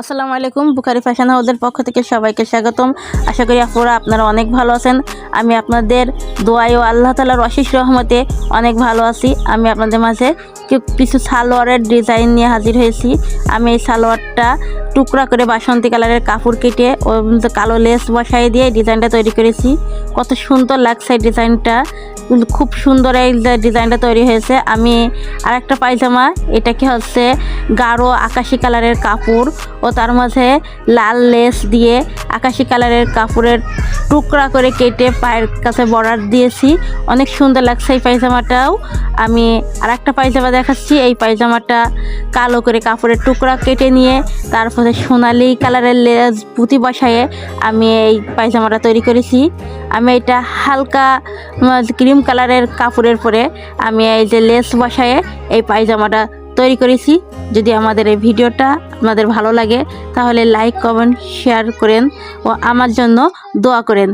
আসসালামু আলাইকুম, বুখারি ফ্যাশন হাউসের পক্ষ থেকে সবাইকে স্বাগতম। আশা করি আপনারা আপনারা অনেক ভালো আছেন। আমি আপনাদের দোয়াই ও আল্লাহ তালার অশেষ রহমতে অনেক ভালো আছি। আমি আপনাদের মাঝে কিছু সালোয়ারের ডিজাইন নিয়ে হাজির হয়েছি। আমি এই সালোয়ারটা টুকরা করে বাসন্তী কালারের কাপড় কেটে কালো লেস বসাই দিয়ে ডিজাইনটা তৈরি করেছি। কত সুন্দর লাগছে ডিজাইনটা। খুব সুন্দর এই ডিজাইনটা তৈরি হয়েছে। আমি আর একটা পায়জামা এটা কি হচ্ছে গাঢ় আকাশি কালারের কাপড় ও তার মাঝে লাল লেস দিয়ে আকাশি কালারের কাপড়ের টুকরা করে কেটে পায়ের কাছে বর্ডার দিয়েছি। অনেক সুন্দর লাগছে এই পায়জামাটাও। আমি আরেকটা পায়জামা দেখাচ্ছি। এই পায়জামাটা কালো করে কাপড়ের টুকরা কেটে নিয়ে তারপরে সোনালি কালারের লেস, পুঁতি বসায়ে আমি এই পায়জামাটা তৈরি করেছি। আমি এটা হালকা ক্রিম কালারের কাপড়ের পরে আমি এই যে লেস বসায়ে এই পায়জামাটা তৈরি করেছি। যদি আমাদের এই ভিডিওটা আপনাদের ভালো লাগে, তাহলে লাইক কমেন্ট শেয়ার করেন ও আমার জন্য দোয়া করেন।